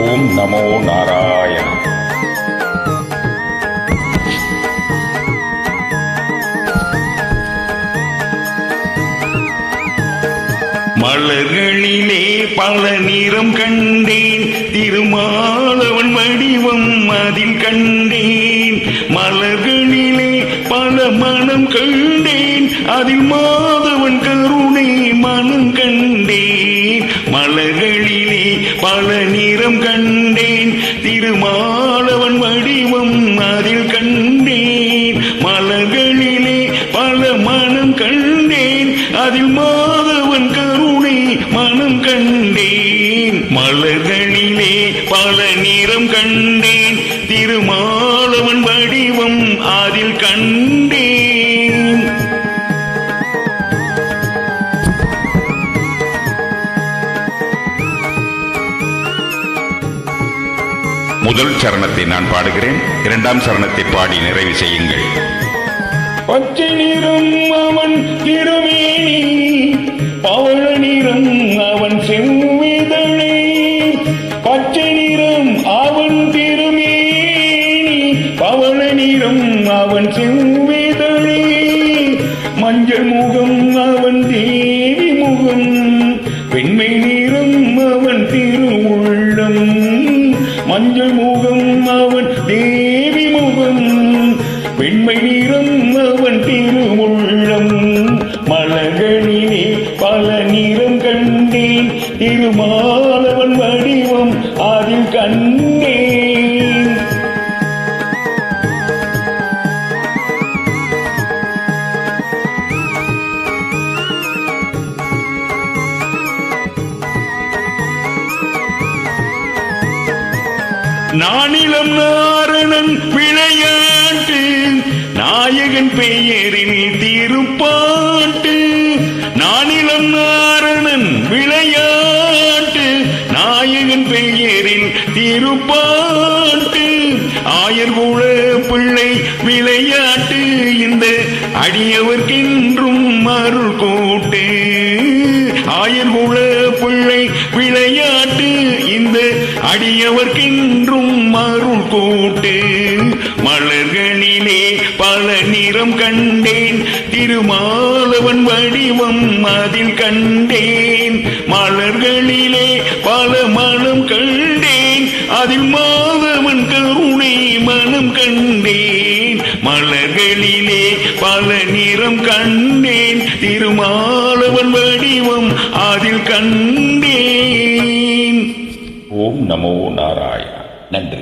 ஓம் நமோ நாராயண. மலர்களிலே பல நிறம் கண்டேன் திருமாலவன் வடிவம் அதில் கண்டேன். மலர்களிலே பல மனம் கண்டேன் அதில் மாதவன் கருணை மனம் கண்டேன். மலர்களிலே பல நிறம் கண்டேன். திருமாலவன் வடிவம் அதில் கண்டேன். மலர்களிலே பல மனம் கண்டேன். அதில் மாதவன் கருணை மனம் கண்டேன். மலர்களிலே பல நிறம் கண்டேன். திருமாலவன் வடிவம் அதில் கண்டேன். முதல் சரணத்தை நான் பாடுகிறேன். இரண்டாம் சரணத்தை பாடி நிறைவு செய்யுங்கள். பச்சை நிறம் அவன் திருமேனி பவள நிறம் அவன் செவ்விதழே பச்சை நிறம் அவன் திருமேனி பவள நிறம் அவன் செவ்விதழே மஞ்சள் முகம் அவன் தேவி முகம் பெண்மை மஞ்சள் முகம் அவன் தேவி முகம் பெண்மை நிறம் அவன் திருமுள்ளம். மலர்களிலே பல நிறம் கண்டேன். திருமாலவன் வடிவம் அதில் கண்டேன். நானிலம் நாரணன் விளையாட்டு நாயகன் பெயரில் திருப்பாட்டு நானிலம் நாரணன் விளையாட்டு நாயகன் பெயரில் திருப்பாட்டு ஆயர் கூட பிள்ளை விளையாட்டு இந்த அடியவர்க்கென்றும் அருள் கூட்டு. ஆயர் பிள்ளை விளையாட்டு இந்த அடியவர்க்கென்றும் மருள் கூட்டு. மலர்களிலே பல நிறம் கண்டேன் திருமாலவன் வடிவம் அதில் கண்டேன். மலர்களிலே பல மனம் கண்டேன் அதில் மாதவன் கருணை மனம் கண்டேன். மலர்களிலே பல நிறம் கண்டேன் திருமாலவன் வடிவம் அதில் கண்டேன். ஓம் நமோ நாராயண. நன்றி.